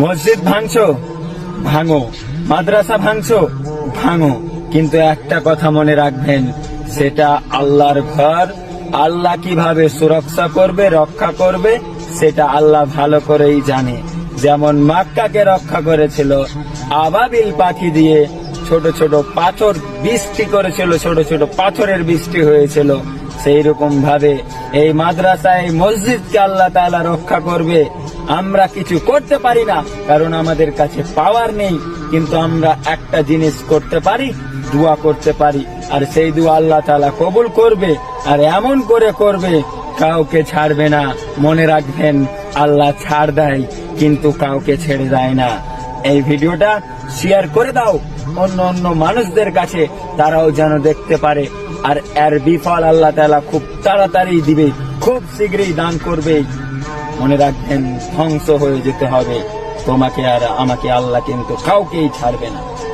মসজিদ ভাঙছো? ভাঙো। মাদ্রাসা ভাঙছো? ভাঙো। কিন্তু একটা কথা মনে রাখবেন, সেটা আল্লাহর ঘর। আল্লাহ কীভাবে সুরক্ষা করবে, রক্ষা করবে, সেটা আল্লাহ ভালো করেই জানে। যেমন মাক্কাকে রক্ষা করেছিল, আবাবিল পাখি দিয়ে ছোট ছোট পাথর বৃষ্টি করেছিল, ছোট ছোট পাথরের বৃষ্টি হয়েছিল সেই রকম ভাবে এই মাদ্রাসায় এই মসজিদকে আল্লাহ তাআলা রক্ষা করবে। আমরা কিছু করতে পারি না, কারণ আমাদের কাছে পাওয়ার নেই। কিন্তু আমরা একটা জিনিস করতে পারি, দোয়া করতে পারি। আর সেই দোয়া আল্লাহ তাআলা কবুল করবে, আর এমন করে করবে, কাউকে ছাড়বে না। মনে রাখবেন, আল্লাহ ছাড় দেয়, কিন্তু কাউকে ছেড়ে দেয় না। এই ভিডিওটা শেয়ার করে দাও। অন্য অন্য মানুষদের কাছে তারাও যেন দেখতে পারে। আর এর বিফল আল্লাহ তালা খুব তাড়াতাড়ি দিবে, খুব শীঘ্রই দান করবে। মনে রাখবেন, ধ্বংস হয়ে যেতে হবে। তোমাকে আর আমাকে আল্লাহ কিন্তু কাউকেই ছাড়বে না।